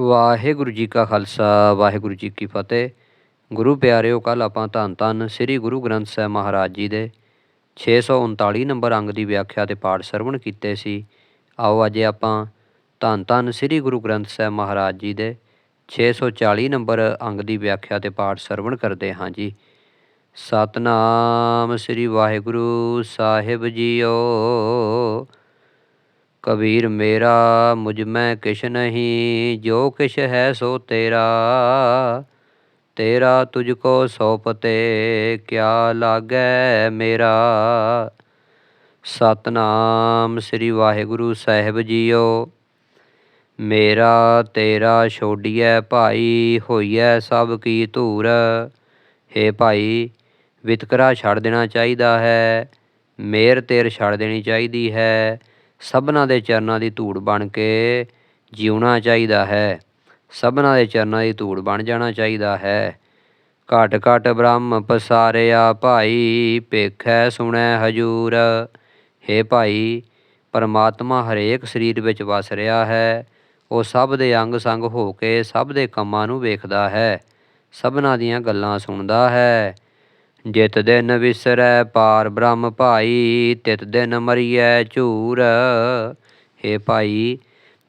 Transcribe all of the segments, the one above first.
ਵਾਹਿਗੁਰੂ ਜੀ ਕਾ ਖਾਲਸਾ, ਵਾਹਿਗੁਰੂ ਜੀ ਕੀ ਫਤਿਹ। ਗੁਰੂ ਪਿਆਰਿਓ ਕੱਲ ਆਪਾਂ ਧੰਨ ਧੰਨ ਸ੍ਰੀ ਗੁਰੂ ਗ੍ਰੰਥ ਸਾਹਿਬ ਮਹਾਰਾਜ ਜੀ ਦੇ 639 ਨੰਬਰ ਅੰਗ ਦੀ ਵਿਆਖਿਆ ਤੇ ਪਾਠ ਸਰਵਣ ਕੀਤੇ ਸੀ। ਆਓ ਅੱਜ ਆਪਾਂ ਧੰਨ ਧੰਨ ਸ੍ਰੀ ਗੁਰੂ ਗ੍ਰੰਥ ਸਾਹਿਬ ਮਹਾਰਾਜ ਜੀ ਦੇ 640 ਨੰਬਰ ਅੰਗ ਦੀ ਵਿਆਖਿਆ ਤੇ ਪਾਠ ਸਰਵਣ ਕਰਦੇ ਹਾਂ ਜੀ। ਸਤਨਾਮ ਸ੍ਰੀ ਵਾਹਿਗੁਰੂ ਸਾਹਿਬ ਜੀਓ। ਕਬੀਰ ਮੇਰਾ, ਮੁਝ ਮੈਂ ਕਿਛ ਨਹੀਂ, ਜੋ ਕਿਛ ਹੈ ਸੋ ਤੇਰਾ। ਤੇਰਾ ਤੁਝ ਕੋ ਸੌਪਤੇ, ਕਿਆ ਲਾਗੈ ਮੇਰਾ। ਸਤਨਾਮ ਸ੍ਰੀ ਵਾਹਿਗੁਰੂ ਸਾਹਿਬ ਜੀਓ। ਮੇਰਾ, ਤੇਰਾ ਛੋਡੀਐ ਭਾਈ, ਹੋਈਐ ਸਭ ਕੀ ਧੂਰ। ਹੇ ਭਾਈ, ਵਿਤਕਰਾ ਛੱਡ ਦੇਣਾ ਚਾਹੀਦਾ ਹੈ ਮੇਰ ਤੇਰ ਛੱਡ ਦੇਣੀ ਚਾਹੀਦੀ ਹੈ। ਸਭਨਾਂ ਦੇ ਚਰਨਾਂ ਦੀ ਧੂੜ ਬਣ ਕੇ ਜਿਉਣਾ ਚਾਹੀਦਾ ਹੈ। ਸਭਨਾਂ ਦੇ ਚਰਨਾਂ ਦੀ ਧੂੜ ਬਣ ਜਾਣਾ ਚਾਹੀਦਾ ਹੈ। ਘਟ ਘਟ ਬ੍ਰਹਮ ਪਸਾਰਿਆ ਭਾਈ ਪੇਖੈ ਸੁਣੈ ਹਜੂਰ। हे ਭਾਈ, ਪਰਮਾਤਮਾ ਹਰੇਕ ਸਰੀਰ ਵਿੱਚ ਵਸ ਰਿਹਾ ਹੈ। ਉਹ ਸਭ ਦੇ ਅੰਗ ਸੰਗ ਹੋ ਕੇ ਸਭ ਦੇ ਕੰਮਾਂ ਨੂੰ ਵੇਖਦਾ ਹੈ। ਸਭਨਾਂ ਦੀਆਂ ਗੱਲਾਂ ਸੁਣਦਾ ਹੈ। ਜਿਤ ਦਿਨ ਵਿਸਰੈ ਪਾਰ ਬ੍ਰਹਮ ਭਾਈ, ਤਿਤ ਦਿਨ ਮਰੀਐ ਝੂਰ। हे ਭਾਈ,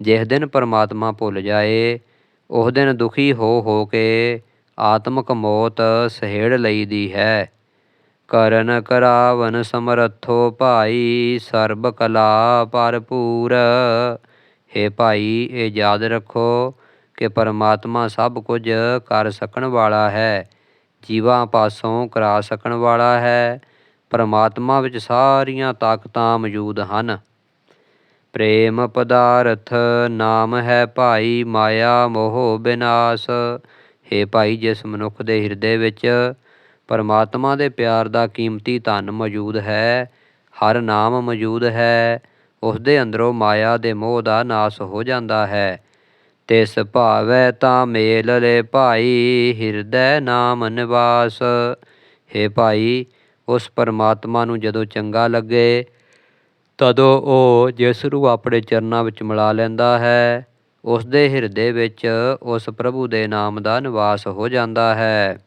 ਜਿਸ ਦਿਨ ਪਰਮਾਤਮਾ ਭੁੱਲ ਜਾਏ, ਉਸ ਦਿਨ ਦੁਖੀ ਹੋ ਹੋ ਕੇ ਆਤਮਕ ਮੌਤ ਸਹਿੜ ਲਈਦੀ ਹੈ। ਕਰਨ ਕਰਾਵਨ ਸਮਰੱਥੋ ਭਾਈ, ਸਰਬ ਕਲਾ ਭਰਪੂਰ। हे ਭਾਈ, ਇਹ ਯਾਦ ਰੱਖੋ ਕਿ ਪਰਮਾਤਮਾ ਸਭ ਕੁਝ ਕਰ ਸਕਣ ਵਾਲਾ ਹੈ। ਜੀਵਾਂ ਪਾਸੋਂ ਕਰਾ ਸਕਣ ਵਾਲਾ ਹੈ। ਪਰਮਾਤਮਾ ਵਿੱਚ ਸਾਰੀਆਂ ਤਾਕਤਾਂ ਮੌਜੂਦ ਹਨ। ਪ੍ਰੇਮ ਪਦਾਰਥ ਨਾਮ ਹੈ ਭਾਈ, ਮਾਇਆ, ਮੋਹ, ਬਿਨਾਸ਼। ਹੈ ਭਾਈ, ਜਿਸ ਮਨੁੱਖ ਦੇ ਹਿਰਦੇ ਵਿੱਚ ਪਰਮਾਤਮਾ ਦੇ ਪਿਆਰ ਦਾ ਕੀਮਤੀ ਧਨ ਮੌਜੂਦ ਹੈ, ਹਰ ਨਾਮ ਮੌਜੂਦ ਹੈ ਉਸ ਦੇ ਅੰਦਰੋਂ ਮਾਇਆ ਦੇ ਮੋਹ ਦਾ ਨਾਸ ਹੋ ਜਾਂਦਾ ਹੈ। ਤਿਸ ਭਾਵੈ ਤਾਂ ਮੇਲ ਲੈ ਭਾਈ, ਹਿਰਦੈ ਨਾਮ ਨਿਵਾਸ ਹੈ ਭਾਈ, ਉਸ ਪਰਮਾਤਮਾ ਨੂੰ ਜਦੋਂ ਚੰਗਾ ਲੱਗੇ, ਤਦੋਂ ਉਹ ਜਿਸ ਨੂੰ ਆਪਣੇ ਚਰਨਾਂ ਵਿੱਚ ਮਿਲਾ ਲੈਂਦਾ ਹੈ। ਉਸ ਦੇ ਹਿਰਦੇ ਵਿੱਚ ਉਸ ਪ੍ਰਭੂ ਦੇ ਨਾਮ ਦਾ ਨਿਵਾਸ ਹੋ ਜਾਂਦਾ ਹੈ।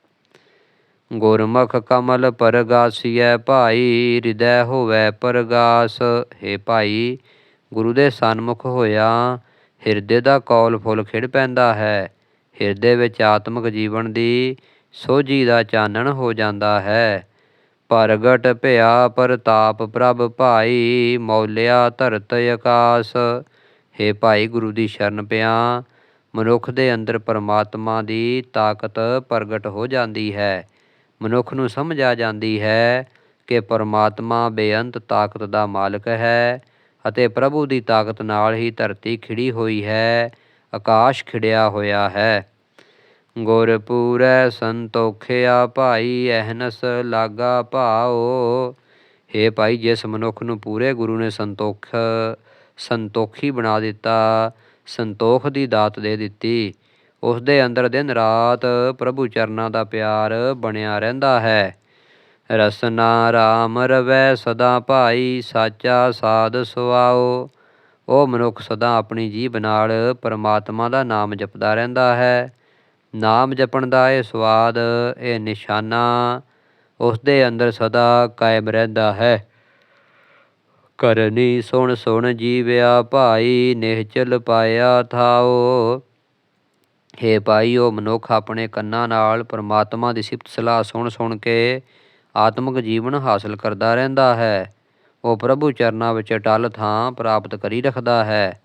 ਗੁਰਮੁਖ ਕਮਲ ਪਰਗਾਸੀਐ ਭਾਈ, ਹਿਰਦੈ ਹੋਵੇ ਪਰਗਾਸ। ਹੈ ਭਾਈ, ਗੁਰੂ ਦੇ ਸਨਮੁਖ ਹੋਇਆ ਹਿਰਦੇ ਦਾ ਕੌਲ ਫੁੱਲ ਖਿੜ ਪੈਂਦਾ ਹੈ। ਹਿਰਦੇ ਵਿੱਚ ਆਤਮਿਕ ਜੀਵਨ ਦੀ ਸੋਝੀ ਦਾ ਚਾਨਣ ਹੋ ਜਾਂਦਾ ਹੈ। ਪ੍ਰਗਟ ਭਿਆ ਪ੍ਰਤਾਪ ਪ੍ਰਭ ਭਾਈ ਮੌਲਿਆ ਧਰਤ ਆਕਾਸ। ਹੈ ਭਾਈ ਗੁਰੂ ਦੀ ਸ਼ਰਨ ਪਿਆ, ਮਨੁੱਖ ਦੇ ਅੰਦਰ ਪਰਮਾਤਮਾ ਦੀ ਤਾਕਤ ਪ੍ਰਗਟ ਹੋ ਜਾਂਦੀ ਹੈ। ਮਨੁੱਖ ਨੂੰ ਸਮਝ ਆ ਜਾਂਦੀ ਹੈ ਕਿ ਪਰਮਾਤਮਾ ਬੇਅੰਤ ਤਾਕਤ ਦਾ ਮਾਲਕ ਹੈ। ਅਤੇ ਪ੍ਰਭੂ ਦੀ ਤਾਕਤ ਨਾਲ ਹੀ ਧਰਤੀ ਖਿੜੀ ਹੋਈ ਹੈ, ਆਕਾਸ਼ ਖਿੜਿਆ ਹੋਇਆ ਹੈ। ਗੁਰਪੂਰੈ ਸੰਤੋਖਿਆ ਭਾਈ ਅਹਨਸ ਲਾਗਾ ਭਾਓ ਹੇ ਭਾਈ, ਜਿਸ ਮਨੁੱਖ ਨੂੰ ਪੂਰੇ ਗੁਰੂ ਨੇ ਸੰਤੋਖ, ਸੰਤੋਖੀ ਬਣਾ ਦਿੱਤਾ, ਸੰਤੋਖ ਦੀ ਦਾਤ ਦੇ ਦਿੱਤੀ ਉਸ ਦੇ ਅੰਦਰ ਦਿਨ ਰਾਤ ਪ੍ਰਭੂ ਚਰਨਾਂ ਦਾ ਪਿਆਰ ਬਣਿਆ ਰਹਿੰਦਾ ਹੈ। ਰਸਨਾ ਰਾਮ ਰਵੈ ਸਦਾ ਭਾਈ, ਸਾਚਾ ਸਾਧ ਸੁਆਓ। ਉਹ ਮਨੁੱਖ ਸਦਾ ਆਪਣੀ ਜੀਬ ਨਾਲ ਪਰਮਾਤਮਾ ਦਾ ਨਾਮ ਜਪਦਾ ਰਹਿੰਦਾ ਹੈ। ਨਾਮ ਜਪਣ ਦਾ ਇਹ ਸਵਾਦ ਇਹ ਨਿਸ਼ਾਨਾ ਉਸ ਦੇ ਅੰਦਰ ਸਦਾ ਕਾਇਮ ਰਹਿੰਦਾ ਹੈ। ਕਰਨੀ ਸੁਣ ਸੁਣ ਜੀਵਿਆ ਭਾਈ, ਨਿਹਚਲ ਪਾਇਆ ਥਾਓ। ਹੇ ਭਾਈ, ਉਹ ਮਨੁੱਖ ਆਪਣੇ ਕੰਨਾਂ ਨਾਲ ਪਰਮਾਤਮਾ ਦੀ ਸਿਫਤ ਸਲਾਹ ਸੁਣ ਸੁਣ ਕੇ ਆਤਮਿਕ ਜੀਵਨ ਹਾਸਲ ਕਰਦਾ ਰਹਿੰਦਾ ਹੈ। ਉਹ ਪ੍ਰਭੂ ਚਰਨਾਂ ਵਿੱਚ ਟਲ ਥਾਂ ਪ੍ਰਾਪਤ ਕਰੀ ਰੱਖਦਾ ਹੈ।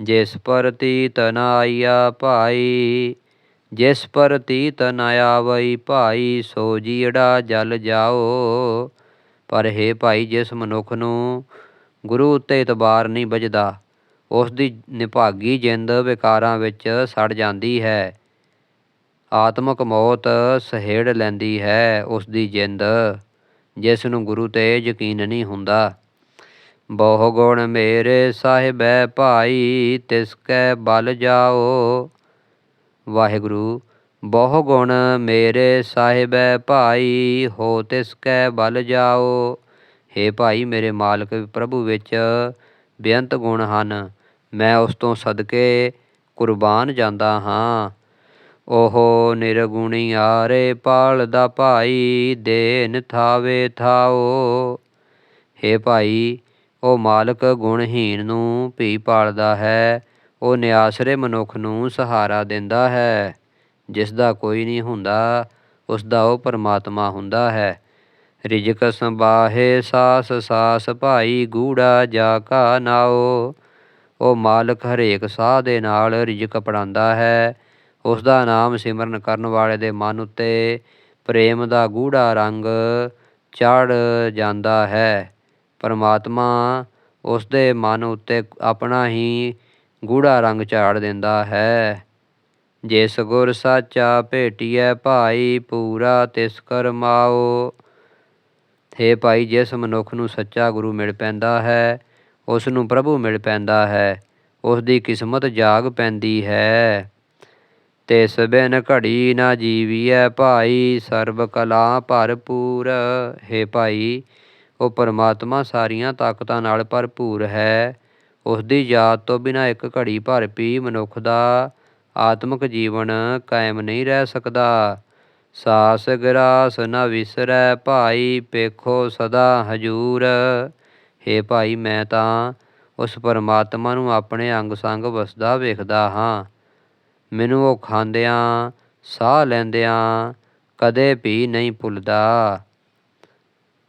ਜਿਸ ਪ੍ਰਤੀ ਤਨਾਇਆ ਭਾਈ, ਜਿਸ ਪ੍ਰਤੀ ਤਨਾਇਆ ਵਈ ਭਾਈ, ਸੋ ਜੀੜਾ ਜਲ ਜਾਓ। ਪਰ ਹੈ ਭਾਈ, ਜਿਸ ਮਨੁੱਖ ਨੂੰ ਗੁਰੂ ਉੱਤੇ ਇਤਬਾਰ ਨਹੀਂ ਵੱਜਦਾ, ਉਸ ਦੀ ਨਿਭਾਗੀ ਜਿੰਦ ਵਿਕਾਰਾਂ ਵਿੱਚ ਸੜ ਜਾਂਦੀ ਹੈ। ਆਤਮਕ ਮੌਤ ਸਹੇੜ ਲੈਂਦੀ ਹੈ ਉਸ ਦੀ ਜਿੰਦ, ਜਿਸ ਨੂੰ ਗੁਰੂ ਤੇ ਯਕੀਨ ਨਹੀਂ ਹੁੰਦਾ। ਬਹੁ ਗੁਣ ਮੇਰੇ ਸਾਹਿਬੈ ਭਾਈ, ਤਿਸ ਕੈ ਬਲ ਜਾਓ। ਵਾਹਿਗੁਰੂ, ਬਹੁ ਗੁਣ ਮੇਰੇ ਸਾਹਿਬੈ ਭਾਈ, ਹੋ ਤਿਸ ਕੈ ਬਲ ਜਾਓ। हे ਭਾਈ, ਮੇਰੇ ਮਾਲਕ ਪ੍ਰਭੂ ਵਿੱਚ ਬੇਅੰਤ ਗੁਣ ਹਨ। ਮੈਂ ਉਸ ਤੋਂ ਸਦਕੇ ਕੁਰਬਾਨ ਜਾਂਦਾ ਹਾਂ। ਉਹ ਨਿਰਗੁਣੀ ਆਰੇ ਪਾਲਦਾ ਭਾਈ, ਦੇਨ ਥਾਵੇ ਥਾਓ। ਹੇ ਭਾਈ ਉਹ ਮਾਲਕ ਗੁਣਹੀਣ ਨੂੰ ਭੀ ਪਾਲਦਾ ਹੈ ਉਹ ਨਿਆਸਰੇ ਮਨੁੱਖ ਨੂੰ ਸਹਾਰਾ ਦਿੰਦਾ ਹੈ। ਜਿਸ ਦਾ ਕੋਈ ਨਹੀਂ ਹੁੰਦਾ ਉਸ ਦਾ ਉਹ ਪਰਮਾਤਮਾ ਹੁੰਦਾ ਹੈ। ਰਿਜਕ ਸੰਬਾਹੇ ਸਾਸ ਸਾਸ ਭਾਈ, ਗੂੜਾ ਜਾ ਕਾ ਨਾਓ। ਉਹ ਮਾਲਕ ਹਰੇਕ ਸਾਹ ਦੇ ਨਾਲ ਰਿਜਕ ਪੜਾਉਂਦਾ ਹੈ ਉਸ ਦਾ ਨਾਮ ਸਿਮਰਨ ਕਰਨ ਵਾਲੇ ਦੇ ਮਨ ਉੱਤੇ ਪ੍ਰੇਮ ਦਾ ਗੂੜਾ ਰੰਗ ਚੜ ਜਾਂਦਾ ਹੈ। ਪਰਮਾਤਮਾ ਉਸ ਦੇ ਮਨ ਉੱਤੇ ਆਪਣਾ ਹੀ ਗੂੜਾ ਰੰਗ ਝਾੜ ਦਿੰਦਾ ਹੈ। ਜਿਸ ਗੁਰ ਸਾਚਾ ਭੇਟੀਐ ਭਾਈ ਪੂਰਾ ਤਿਸ ਕਰਮਾਓ ਹੇ ਭਾਈ, ਜਿਸ ਮਨੁੱਖ ਨੂੰ ਸੱਚਾ ਗੁਰੂ ਮਿਲ ਪੈਂਦਾ ਹੈ ਉਸ ਨੂੰ ਪ੍ਰਭੂ ਮਿਲ ਪੈਂਦਾ ਹੈ ਉਸ ਦੀ ਕਿਸਮਤ ਜਾਗ ਪੈਂਦੀ ਹੈ। ਤਿਸ ਬਿਨ ਘੜੀ ਨਾ ਜੀਵੀਐ ਭਾਈ, ਸਰਬ ਕਲਾ ਭਰਪੂਰ। ਹੈ ਭਾਈ, ਉਹ ਪਰਮਾਤਮਾ ਸਾਰੀਆਂ ਤਾਕਤਾਂ ਨਾਲ ਭਰਪੂਰ ਹੈ। ਉਸ ਦੀ ਯਾਦ ਤੋਂ ਬਿਨਾ ਇੱਕ ਘੜੀ ਭਰ ਵੀ ਮਨੁੱਖ ਦਾ। ਆਤਮਿਕ ਜੀਵਨ ਕਾਇਮ ਨਹੀਂ ਰਹਿ ਸਕਦਾ। ਸਾਸ ਗਰਾਸ ਨਾ ਵਿਸਰੈ ਭਾਈ, ਪੇਖੋ ਸਦਾ ਹਜੂਰ। ਹੇ ਭਾਈ, ਮੈਂ ਤਾਂ ਉਸ ਪਰਮਾਤਮਾ ਨੂੰ ਆਪਣੇ ਅੰਗ ਸੰਗ ਵਸਦਾ ਵੇਖਦਾ ਹਾਂ। ਮੈਨੂੰ ਉਹ ਖਾਂਦਿਆਂ, ਸਾਹ ਲੈਂਦਿਆਂ ਕਦੇ ਵੀ ਨਹੀਂ ਭੁੱਲਦਾ।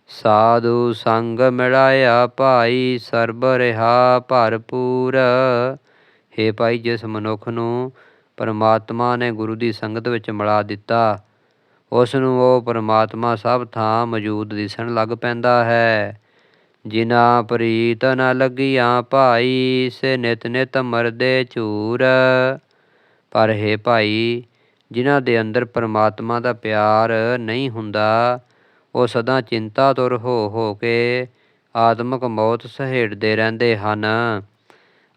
ਸਾਧੂ ਸੰਗ ਮਿਲਾਇਆ ਭਾਈ, ਸਰਬ ਰਿਹਾ ਭਰਪੂਰ। ਹੇ ਭਾਈ, ਜਿਸ ਮਨੁੱਖ ਨੂੰ ਪਰਮਾਤਮਾ ਨੇ ਗੁਰੂ ਦੀ ਸੰਗਤ ਵਿੱਚ ਮਿਲਾ ਦਿੱਤਾ, ਉਸ ਨੂੰ ਉਹ ਪਰਮਾਤਮਾ ਸਭ ਥਾਂ ਮੌਜੂਦ ਦਿਸਣ ਲੱਗ ਪੈਂਦਾ ਹੈ। ਜਿਨਾ ਪ੍ਰੀਤ ਨ ਲੱਗੀਆਂ ਭਾਈ, ਸੇ ਨਿਤ ਨਿਤ ਮਰਦੇ ਝੂਰ। ਪਰ ਹੈ ਭਾਈ, ਜਿਨ੍ਹਾਂ ਦੇ ਅੰਦਰ ਪਰਮਾਤਮਾ ਦਾ ਪਿਆਰ ਨਹੀਂ ਹੁੰਦਾ, ਉਹ ਸਦਾ ਚਿੰਤਾ ਤੁਰ ਹੋ ਹੋ ਕੇ ਆਤਮਕ ਮੌਤ ਸਹੇੜਦੇ ਰਹਿੰਦੇ ਹਨ।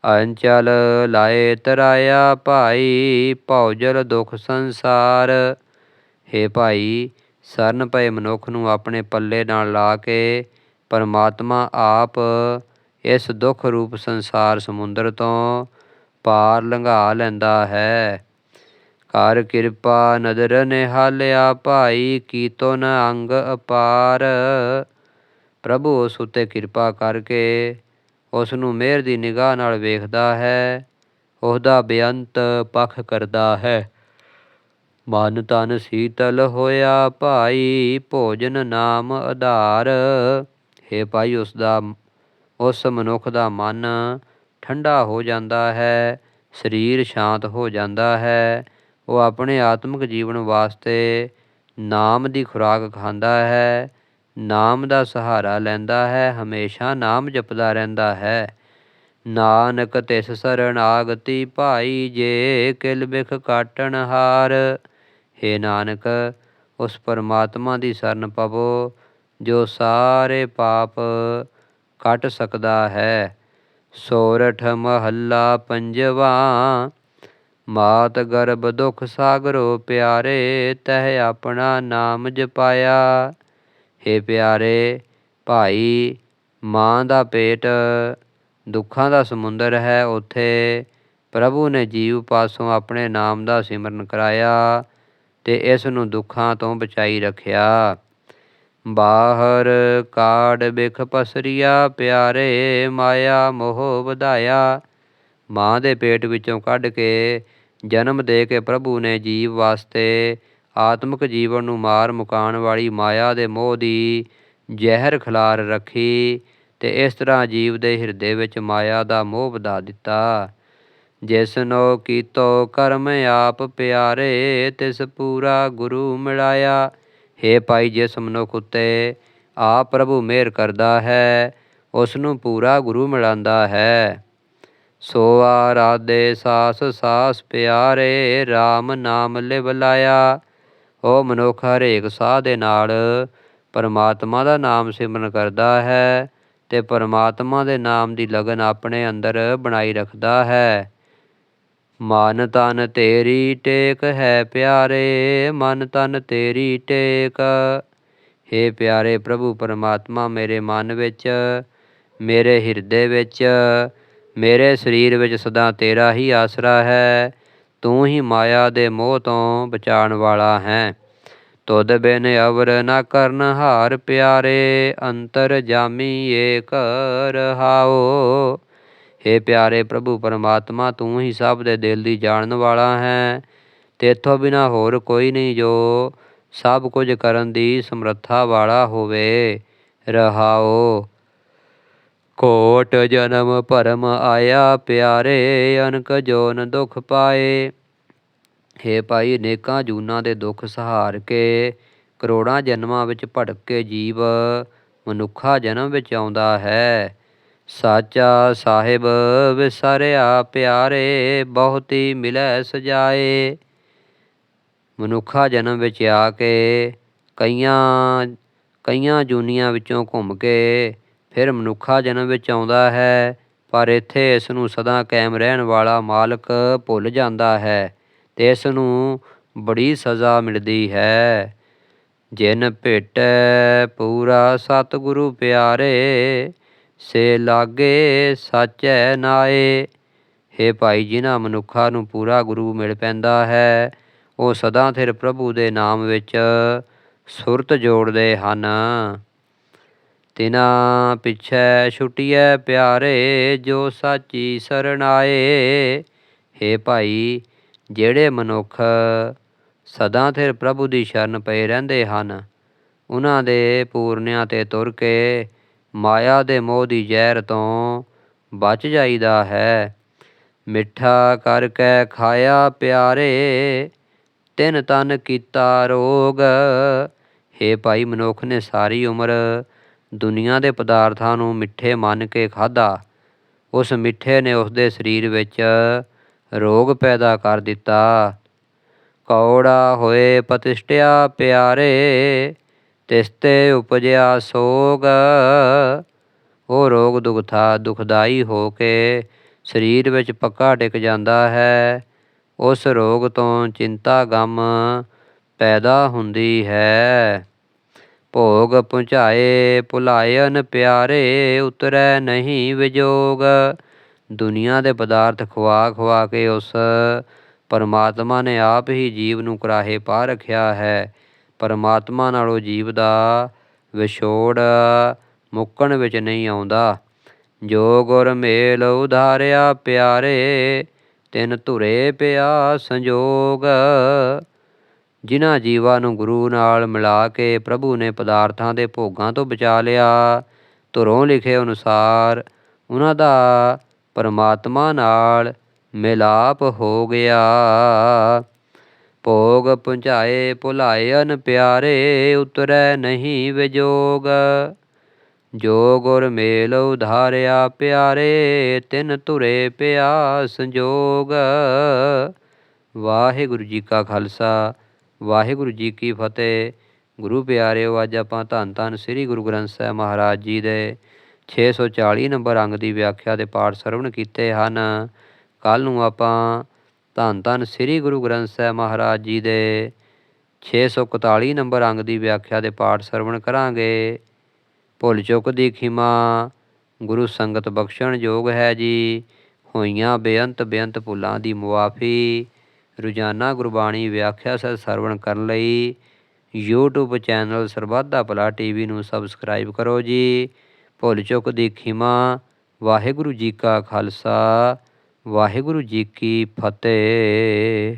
ਅੰਚਲ ਲਾਏ ਤਰਾਇਆ, ਭਾਈ ਭੌਜਲ ਦੁਖ ਸੰਸਾਰ। ਹੇ ਭਾਈ, ਸਰਨ ਪਏ ਮਨੁੱਖ ਨੂੰ ਆਪਣੇ ਪੱਲੇ ਨਾਲ ਲਾ ਕੇ ਪਰਮਾਤਮਾ ਆਪ ਇਸ ਦੁੱਖ ਰੂਪ ਸੰਸਾਰ ਸਮੁੰਦਰ ਤੋਂ ਪਾਰ ਲੰਘਾ ਲੈਂਦਾ ਹੈ। ਕਰ ਕਿਰਪਾ ਨਦਰ ਨਿਹਾਲਿਆ, ਭਾਈ ਕੀਤੋ ਨ ਅੰਗ ਅਪਾਰ। ਪ੍ਰਭੂ ਉਸ ਉਤੇ ਕਿਰਪਾ ਕਰਕੇ ਉਸ ਨੂੰ ਮਿਹਰ ਦੀ ਨਿਗਾਹ ਨਾਲ ਵੇਖਦਾ ਹੈ। ਉਹਦਾ ਬੇਅੰਤ ਪਖ ਕਰਦਾ ਹੈ। ਮਨ ਤਨ ਸੀਤਲ ਹੋਇਆ, ਭਾਈ ਭੋਜਨ ਨਾਮ ਆਧਾਰ। ਹੈ ਭਾਈ, ਉਸ ਦਾ, ਉਸ ਮਨੁੱਖ ਦਾ ਮਨ ਠੰਡਾ ਹੋ ਜਾਂਦਾ ਹੈ, ਸਰੀਰ ਸ਼ਾਂਤ ਹੋ ਜਾਂਦਾ ਹੈ। ਉਹ ਆਪਣੇ ਆਤਮਿਕ ਜੀਵਨ ਵਾਸਤੇ ਨਾਮ ਦੀ ਖੁਰਾਕ ਖਾਂਦਾ ਹੈ, ਨਾਮ ਦਾ ਸਹਾਰਾ ਲੈਂਦਾ ਹੈ, ਹਮੇਸ਼ਾ ਨਾਮ ਜਪਦਾ ਰਹਿੰਦਾ ਹੈ। ਨਾਨਕ ਤਿਸ ਸਰਣਾਗਤੀ ਭਾਈ, ਜੇ ਕਿਲ ਬਿਖ ਕਾਟਣ ਹਾਰ। ਹੈ ਨਾਨਕ, ਉਸ ਪਰਮਾਤਮਾ ਦੀ ਸ਼ਰਨ ਪਵੋ, ਜੋ ਸਾਰੇ ਪਾਪ ਕੱਟ ਸਕਦਾ ਹੈ। ਸੋਰਠ ਮਹੱਲਾ ਪੰਜਵਾ, ਮਾਤ ਗਰਭ ਦੁਖ ਸਾਗਰੋ ਪਿਆਰੇ, ਤਹਿ ਆਪਣਾ ਨਾਮ ਜਪਾਇਆ। ਹੇ ਪਿਆਰੇ, ਭਾਈ, ਮਾਂ ਦਾ ਪੇਟ ਦੁੱਖਾਂ ਦਾ ਸਮੁੰਦਰ ਹੈ, ਉੱਥੇ ਪ੍ਰਭੂ ਨੇ ਜੀਵ ਪਾਸੋਂ ਆਪਣੇ ਨਾਮ ਦਾ ਸਿਮਰਨ ਕਰਾਇਆ ਤੇ ਇਸ ਨੂੰ ਦੁੱਖਾਂ ਤੋਂ ਬਚਾਈ ਰੱਖਿਆ। ਬਾਹਰ ਕਾੜ ਬਿਖ ਪਸਰੀਆ, ਪਿਆਰੇ ਮਾਇਆ ਮੋਹ ਵਧਾਇਆ। ਮਾਂ ਦੇ ਪੇਟ ਵਿੱਚੋਂ ਕੱਢ ਕੇ ਜਨਮ ਦੇ ਕੇ ਪ੍ਰਭੂ ਨੇ ਜੀਵ ਵਾਸਤੇ ਆਤਮਿਕ ਜੀਵਨ ਨੂੰ ਮਾਰ ਮੁਕਾਉਣ ਵਾਲੀ ਮਾਇਆ ਦੇ ਮੋਹ ਦੀ ਜ਼ਹਿਰ ਖਿਲਾਰ ਰੱਖੀ ਤੇ ਇਸ ਤਰ੍ਹਾਂ ਜੀਵ ਦੇ ਹਿਰਦੇ ਵਿੱਚ ਮਾਇਆ ਦਾ ਮੋਹ ਵਧਾ ਦਿੱਤਾ। ਜਿਸ ਨੋ ਕੀਤੋ ਕਰਮ ਆਪ ਪਿਆਰੇ, ਤਿਸ ਪੂਰਾ ਗੁਰੂ ਮਿਲਾਇਆ। ਹੇ ਭਾਈ ਜਿਸ ਮਨੁੱਖ ਉਤੇ ਆ ਪ੍ਰਭੂ ਮਿਹਰ ਕਰਦਾ ਹੈ ਉਸ ਨੂੰ ਪੂਰਾ ਗੁਰੂ ਮਿਲਾਂਦਾ ਹੈ। ਸੋ ਆਰਾਧੇ ਸਾਸ ਸਾਸ ਪਿਆਰੇ RAM ਨਾਮ ਲਿਵਲਾਇਆ ਉਹ ਮਨੁੱਖ ਹਰੇਕ ਸਾਹ ਦੇ ਨਾਲ ਪਰਮਾਤਮਾ ਦਾ ਨਾਮ ਸਿਮਰਨ ਕਰਦਾ ਹੈ ਤੇ ਪਰਮਾਤਮਾ ਦੇ ਨਾਮ ਦੀ ਲਗਨ ਆਪਣੇ ਅੰਦਰ ਬਣਾਈ ਰੱਖਦਾ ਹੈ। ਮਨ ਤਨ ਤੇਰੀ ਟੇਕ, ਹੈ ਪਿਆਰੇ ਮਨ ਤਨ ਤੇਰੀ ਟੇਕ। हे ਪਿਆਰੇ ਪ੍ਰਭੂ ਪਰਮਾਤਮਾ, ਮੇਰੇ ਮਨ ਵਿੱਚ, ਮੇਰੇ ਹਿਰਦੇ ਵਿੱਚ, ਮੇਰੇ ਸਰੀਰ ਵਿੱਚ ਸਦਾ ਤੇਰਾ ਹੀ ਆਸਰਾ ਹੈ। ਤੂੰ ਹੀ ਮਾਇਆ ਦੇ ਮੋਹ ਤੋਂ ਬਚਾਉਣ ਵਾਲਾ ਹੈ। ਤੁਧ ਬਿਨ ਅਵਰ ਨਾ ਕਰਨ ਹਾਰ ਪਿਆਰੇ, ਅੰਤਰ ਜਾਮੀ ਏਕ ਰਹਾਓ हे ਪਿਆਰੇ ਪ੍ਰਭੂ ਪਰਮਾਤਮਾ, ਤੂੰ ਹੀ ਸਭ ਦੇ ਦਿਲ ਦੀ ਜਾਣਨ ਵਾਲਾ ਹੈ ਤੇਥੋਂ ਬਿਨਾ ਹੋਰ ਕੋਈ ਨਹੀਂ ਜੋ ਸਭ ਕੁਝ ਕਰਨ ਦੀ ਸਮਰੱਥਾ ਵਾਲਾ ਹੋਵੇ। ਰਹਾਓ। ਕੋਟ ਜਨਮ ਭਰਮ ਆਇਆ ਪਿਆਰੇ, ਅਨਕ ਜੋਨ ਦੁਖ ਪਾਏ। ਹੇ ਭਾਈ, ਨੇਕਾਂ ਜੂਨਾਂ ਦੇ ਦੁੱਖ ਸਹਾਰ ਕੇ, ਕਰੋੜਾਂ ਜਨਮਾਂ ਵਿੱਚ ਭਟਕ ਕੇ ਜੀਵ, ਮਨੁੱਖਾ ਜਨਮ ਵਿੱਚ ਆਉਂਦਾ ਹੈ। ਸਾਚਾ ਸਾਹਿਬ ਵਿਸਰਿਆ ਪਿਆਰੇ, ਬਹੁਤੀ ਮਿਲੈ ਸਜਾਏ। ਮਨੁੱਖਾ ਜਨਮ ਵਿੱਚ ਆ ਕੇ ਕਈਆਂ ਕਈਆਂ ਜੂਨੀਆਂ ਵਿੱਚੋਂ ਘੁੰਮ ਕੇ ਫਿਰ ਮਨੁੱਖਾ ਜਨਮ ਵਿੱਚ ਆਉਂਦਾ ਹੈ, ਪਰ ਇੱਥੇ ਇਸ ਨੂੰ ਸਦਾ ਕਾਇਮ ਰਹਿਣ ਵਾਲਾ ਮਾਲਕ ਭੁੱਲ ਜਾਂਦਾ ਹੈ ਤੇ ਇਸ ਨੂੰ ਬੜੀ ਸਜ਼ਾ ਮਿਲਦੀ ਹੈ। ਜਿਨ ਭੇਟੈ ਪੂਰਾ ਸਤਿਗੁਰੂ ਪਿਆਰੇ ਸੇ ਲਾਗੇ ਸਾਚੈ ਨਾਏ। ਹੇ ਭਾਈ, ਜਿਨ੍ਹਾਂ ਮਨੁੱਖਾਂ ਨੂੰ ਪੂਰਾ ਗੁਰੂ ਮਿਲ ਪੈਂਦਾ ਹੈ, ਉਹ ਸਦਾ ਥਿਰ ਪ੍ਰਭੂ ਦੇ ਨਾਮ ਵਿੱਚ ਸੁਰਤ ਜੋੜਦੇ ਹਨ। ਤਿਨਾ ਪਿਛੈ ਛੁਟਿਐ ਪਿਆਰੇ, ਜੋ ਸਾਚੀ ਸਰਣਾਏ ਹੇ ਭਾਈ, ਜਿਹੜੇ ਮਨੁੱਖ ਸਦਾ ਥਿਰ ਪ੍ਰਭੂ ਦੀ ਸ਼ਰਨ ਪਏ ਰਹਿੰਦੇ ਹਨ ਉਹਨਾਂ ਦੇ ਪੂਰਨਿਆਂ ਤੇ ਤੁਰ ਕੇ ਮਾਇਆ ਦੇ ਮੋਹ ਦੀ ਜ਼ਹਿਰ ਤੋਂ ਬਚ ਜਾਈਦਾ ਹੈ। ਮਿੱਠਾ ਕਰਕੇ ਖਾਇਆ ਪਿਆਰੇ, ਤਿਨ ਤਨ ਕੀਤਾ ਰੋਗ। ਹੇ ਭਾਈ ਮਨੁੱਖ ਨੇ ਸਾਰੀ ਉਮਰ ਦੁਨੀਆ ਦੇ ਪਦਾਰਥਾਂ ਨੂੰ ਮਿੱਠੇ ਮੰਨ ਕੇ ਖਾਧਾ। ਉਸ ਮਿੱਠੇ ਨੇ ਉਸ ਦੇ ਸਰੀਰ ਵਿੱਚ ਰੋਗ ਪੈਦਾ ਕਰ ਦਿੱਤਾ। ਕੌੜਾ ਹੋਏ, ਪਤਿਸ਼ਟਿਆ ਪਿਆਰੇ ਤਿਸਤੇ ਉਪਜਿਆ ਸੋਗ, ਉਹ ਰੋਗ ਦੁਖਤਾ ਦੁਖਦਾਈ ਹੋ ਕੇ ਸਰੀਰ ਵਿੱਚ ਪੱਕਾ ਟਿਕ ਜਾਂਦਾ ਹੈ। ਉਸ ਰੋਗ ਤੋਂ ਚਿੰਤਾ ਗਮ ਪੈਦਾ ਹੁੰਦੀ ਹੈ। ਭੋਗ ਪਹੁੰਚਾਏ ਭੁਲਾਇਨ ਪਿਆਰੇ, ਉਤਰੈ ਨਹੀਂ ਵਿਜੋਗ। ਦੁਨੀਆ ਦੇ ਪਦਾਰਥ ਖਵਾ ਖਵਾ ਕੇ ਉਸ ਪਰਮਾਤਮਾ ਨੇ ਆਪ ਹੀ ਜੀਵ ਨੂੰ ਕਰਾਹੇ ਪਾ ਰੱਖਿਆ ਹੈ। ਪਰਮਾਤਮਾ ਨਾਲੋਂ ਜੀਵ ਦਾ ਵਿਛੋੜ ਮੁੱਕਣ ਵਿੱਚ ਨਹੀਂ ਆਉਂਦਾ। ਜੋ ਗੁਰ ਮੇਲ ਉਧਾਰਿਆ ਪਿਆਰੇ, ਤਿਨ ਧੁਰੇ ਪਿਆ ਸੰਜੋਗ। ਜਿਨ੍ਹਾਂ ਜੀਵਾਂ ਨੂੰ ਗੁਰੂ ਨਾਲ ਮਿਲਾ ਕੇ ਪ੍ਰਭੂ ਨੇ ਪਦਾਰਥਾਂ ਦੇ ਭੋਗਾਂ ਤੋਂ ਬਚਾ ਲਿਆ, ਧੁਰੋਂ ਲਿਖੇ ਅਨੁਸਾਰ ਉਹਨਾਂ ਦਾ ਪਰਮਾਤਮਾ ਨਾਲ ਮਿਲਾਪ ਹੋ ਗਿਆ। ਭੋਗ ਪੁੰਝਾਏ ਭੁਲਾਇਨ ਪਿਆਰੇ, ਉਤਰੈ ਨਹੀਂ ਵਿਜੋਗ। ਜੋ ਗੁਰ ਮੇਲ ਉਧਾਰਿਆ ਪਿਆਰੇ, ਤਿਨ ਧੁਰੇ ਪਿਆ ਸੰਜੋਗ। ਵਾਹਿਗੁਰੂ ਜੀ ਕਾ ਖਾਲਸਾ, ਵਾਹਿਗੁਰੂ ਜੀ ਕੀ ਫਤਿਹ। ਗੁਰੂ ਪਿਆਰਿਓ, ਅੱਜ ਆਪਾਂ ਧੰਨ ਧੰਨ ਸ੍ਰੀ ਗੁਰੂ ਗ੍ਰੰਥ ਸਾਹਿਬ ਮਹਾਰਾਜ ਜੀ ਦੇ 640 ਨੰਬਰ ਅੰਗ ਦੀ ਵਿਆਖਿਆ ਦੇ ਪਾਠ ਸਰਵਣ ਕੀਤੇ ਹਨ। ਕੱਲ ਨੂੰ ਆਪਾਂ ਧੰਨ ਧੰਨ ਸ੍ਰੀ ਗੁਰੂ ਗ੍ਰੰਥ ਸਾਹਿਬ ਮਹਾਰਾਜ ਜੀ ਦੇ 641 ਨੰਬਰ ਅੰਗ ਦੀ ਵਿਆਖਿਆ ਦੇ ਪਾਠ ਸਰਵਣ ਕਰਾਂਗੇ। ਭੁੱਲ ਚੁੱਕ ਦੀ ਖਿਮਾ, ਗੁਰੂ ਸੰਗਤ ਬਖਸ਼ਣ ਯੋਗ ਹੈ ਜੀ। ਹੋਈਆਂ ਬੇਅੰਤ ਬੇਅੰਤ ਭੁੱਲਾਂ ਦੀ ਮੁਆਫੀ, ਰੋਜ਼ਾਨਾ ਗੁਰਬਾਣੀ ਵਿਆਖਿਆ ਸਹਿ ਸਰਵਣ ਕਰਨ ਲਈ YouTube ਚੈਨਲ ਸਰਬੱਧਾ ਭਲਾ ਟੀਵੀ ਨੂੰ ਸਬਸਕ੍ਰਾਈਬ ਕਰੋ ਜੀ। ਭੁੱਲ ਚੁੱਕ ਦੀ ਖਿਮਾ, ਵਾਹਿਗੁਰੂ ਜੀ ਕਾ ਖਾਲਸਾ। ਵਾਹਿਗੁਰੂ ਜੀ ਕੀ ਫਤਿਹ।